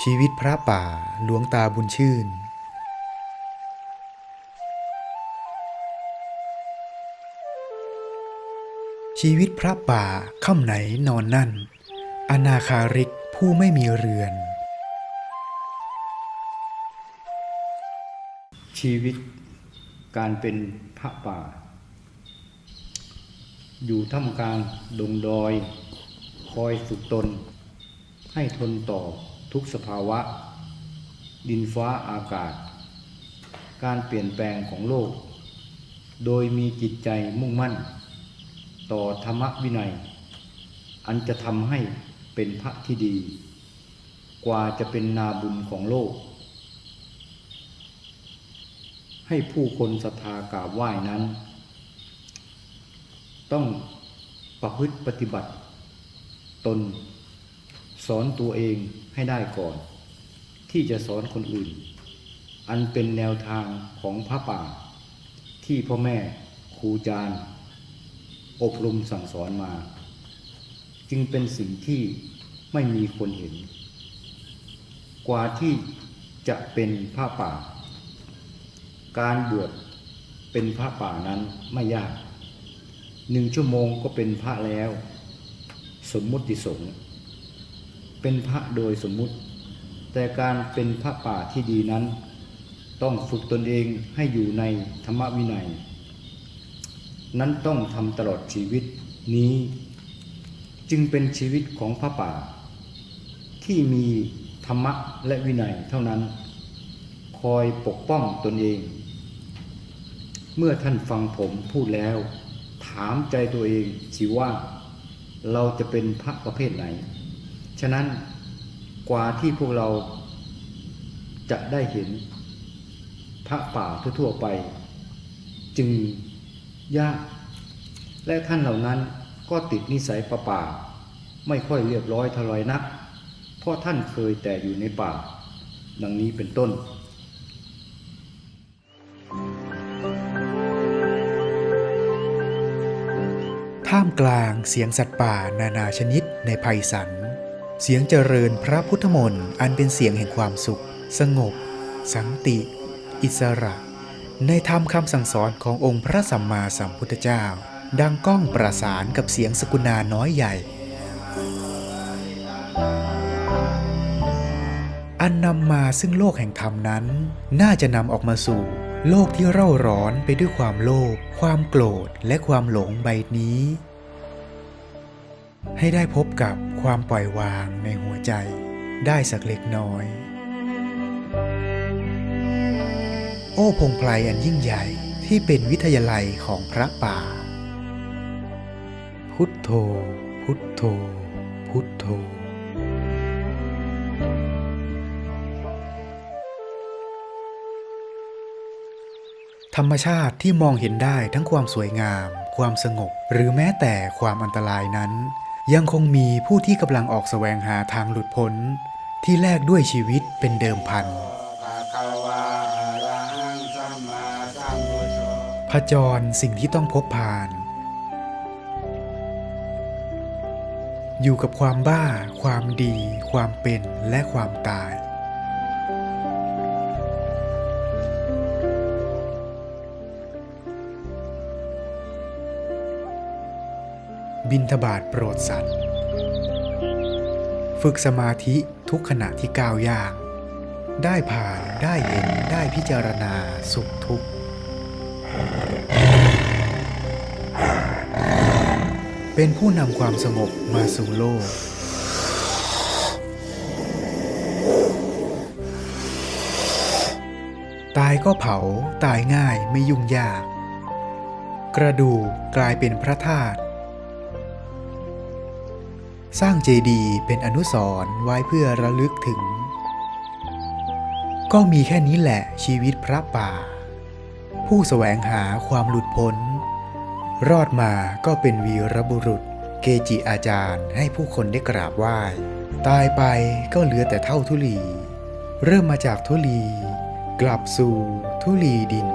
ชีวิตพระป่าหลวงตาบุญชื่น ชีวิตพระป่าค่ำไหนนอนนั่น อนาคาริกผู้ไม่มีเรือน ชีวิตการเป็นพระป่า อยู่ท่ามกลางดงดอย คอยฝึกตน ให้ทนต่อ ทุกสภาวะ ดินฟ้าอากาศ การเปลี่ยนแปลงของโลก โดยมีจิตใจมุ่งมั่น ต่อธรรมวินัย อันจะทำให้เป็นพระที่ดี กว่าจะเป็นนาบุญของโลก ให้ผู้คนศรัทธากราบไหว้นั้น ต้องประพฤติปฏิบัติตน สอนตัวเองให้ได้ก่อน ที่จะสอนคนอื่น อันเป็นแนวทางของพระป่า ที่พ่อแม่ครูอาจารย์ อบรมสั่งสอนมา จึงเป็นสิ่งที่ไม่มีคนเห็น กว่าที่จะเป็นพระป่า การบวชเป็นพระป่านั้นไม่ยากหนึ่งชั่วโมงก็เป็นพระแล้ว สมมติสงฆ์ เป็นพระโดยสมมุติ แต่การเป็นพระป่าที่ดีนั้น ต้องฝึกตนเองให้อยู่ในธรรมวินัย นั้นต้องทำตลอดชีวิตนี้ จึงเป็นชีวิตของพระป่า ที่มีธรรมะและวินัยเท่านั้น คอยปกป้องตนเอง เมื่อท่านฟังผมพูดแล้ว ถามใจตัวเองสิว่า เราจะเป็นพระประเภทไหน ฉะนั้นกว่าที่พวกเราจะได้เห็นพระป่าทั่วๆไป จึงยาก และท่านเหล่านั้นก็ติดนิสัยประป่า ไม่ค่อยเรียบร้อยเทลอยนัก เพราะท่านเคยแต่อยู่ในป่า ดังนี้เป็นต้นท่ามกลางเสียงสัตว์ป่านานาชนิดในไพศาล เสียงเจริญพระพุทธมนต์อันเป็นเสียงแห่งความสุข สงบ สันติ อิสระ ในธรรมคำสั่งสอนขององค์พระสัมมาสัมพุทธเจ้า ดังก้องประสานกับเสียงสกุณาน้อยใหญ่ อันนำมาซึ่งโลกแห่งธรรมนั้น น่าจะนำออกมาสู่ โลกที่เร่าร้อนไปด้วยความโลภความโกรธและความหลงใบนี้ ให้ได้พบกับ ความปล่อยวางในหัวใจได้สักเล็กน้อย โอ้พงไพรอันยิ่งใหญ่ที่เป็นวิทยาลัยของพระป่า พุทโธ พุทโธ พุทโธธรรมชาติที่มองเห็นได้ทั้งความสวยงาม ความสงบ หรือแม้แต่ความอันตรายนั้น ยังคงมีผู้ที่กำลังออกแสวงหาทางหลุดพ้น ที่แลกด้วยชีวิตเป็นเดิมพันภะคะวะอะระหังสัมมาสัมพุทโธผจรสิ่งที่ต้องพบผ่าน อยู่กับความบ้า ความดี ความเป็นและความตาย บินทบาทโปรดสัตว์ ฝึกสมาธิทุกขณะที่ก้าวย่าง ได้ผ่านได้เห็นได้พิจารณาสุขทุกข์ เป็นผู้นำความสงบมาสู่โลก ตายก็เผาตายง่ายไม่ยุ่งยาก กระดูกกลายเป็นพระธาตุ สร้างเจดีย์เป็นอนุสรณ์ไว้เพื่อระลึกถึง ก็มีแค่นี้แหละชีวิตพระป่า ผู้แสวงหาความหลุดพ้น รอดมาก็เป็นวีรบุรุษ เกจิอาจารย์ให้ผู้คนได้กราบไหว้ ตายไปก็เหลือแต่เท่าทุลี เริ่มมาจากทุลี กลับสู่ทุลีดิน